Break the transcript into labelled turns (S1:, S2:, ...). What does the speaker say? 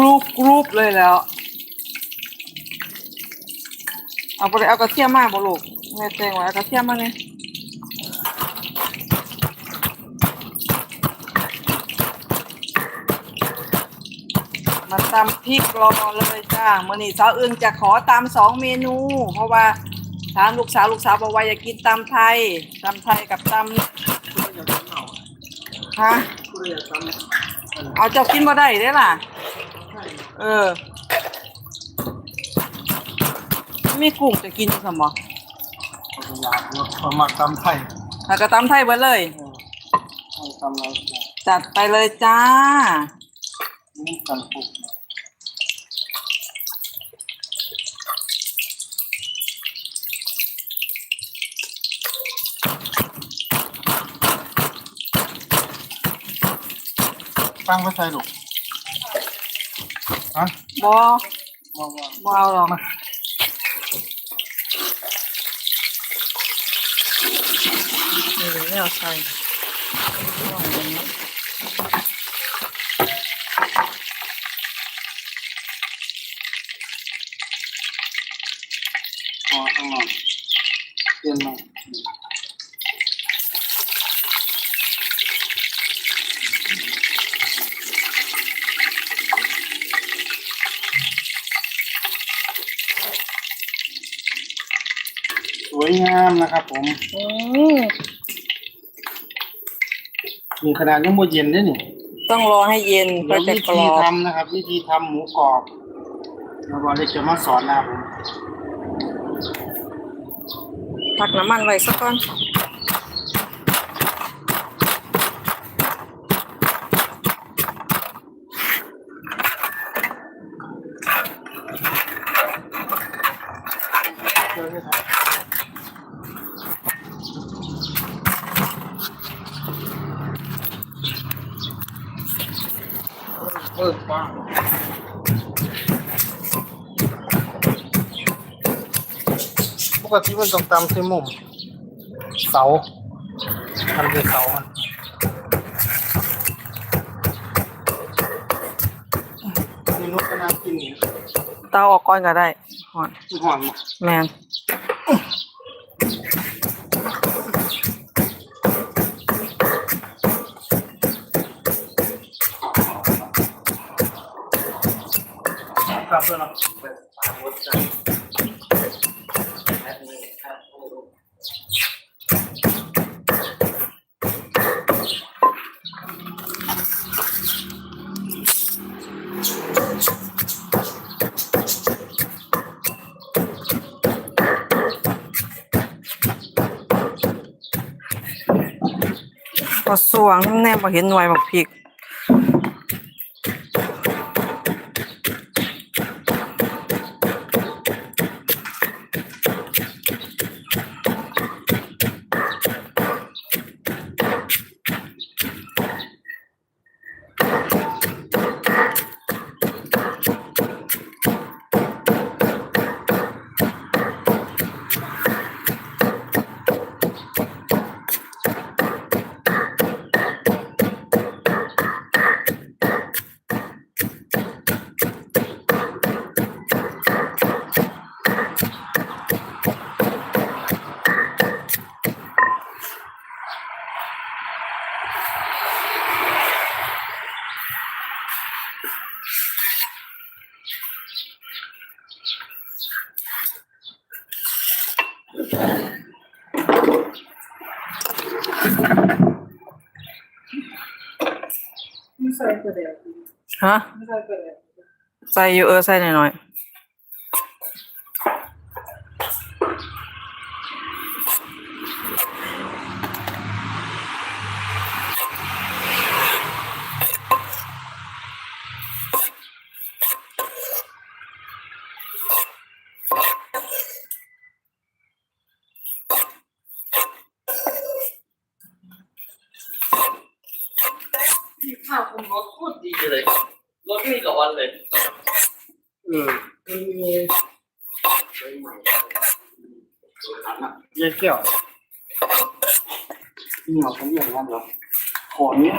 S1: รุบกรุบเลยแล้ว เอาไปเอากระเทียมมาบ่ลูกแม่แตงไว้เอากระเทียมมาเนี่ยมาตำพริกรอเลยจ้ามื่อนี้สาวอึงจะขอตำสองเมนู เพราะว่าถามลูกสาวลูกสาวบอกว่าอยากกินตำไทยตำไทยกับตำฮะเอาเจ้ากินมาได้เด้อล่ะ เออ มีกุ้งจะกินสมอ
S2: ประมาณตำไทย
S1: แล้วก็ตำไทยเบิดเลย
S2: ตำอะไร
S1: จัดไปเลยจ้า
S2: นี่กันปุกตั้งไว้ใส่ลูก ฮะ
S1: บอ
S2: ว่าว่า
S1: บอเอาหรอกนี่เดี๋ยวไม่เอาใส่
S2: พอข้างนอกเปลี่ยนมา สวยงามนะครับ ผม
S1: อืม
S2: มีขนาดยังไม่เย็นด้วยนี่
S1: ต้องรอให้เย็นเพื่
S2: แล้
S1: อ
S2: ว
S1: จะ
S2: วิ
S1: กร
S2: ธี
S1: อบ
S2: ทำนะครับ วิธีทำหมูกรอบเราบอกเลยจะมาสอนนะครับผม
S1: พักน้ำมันไว้สักก่อน
S2: เปิดป้าปกติมันต้องตำที่มุมเสาทำเป็นเสามัน นี่นุกก็น่ากินนี่
S1: เตาออกก่อนก็ได้หอน
S2: หอมอะ
S1: แมน
S2: ครับเพื่อนเนา
S1: พอสวงแน่บอเห็นหน่วยบักพริก ฮะ
S2: ไม่ใส่กระเดียว
S1: ใส่อยู่เออใส่หน่อยๆ
S3: ที่ข้าวคุมรสโคตรดีเลยรถไม่ร้อนเลย
S2: เออเยี่ยเกี่ยวนี่เหรอผมอยากทำเหรอขอนี้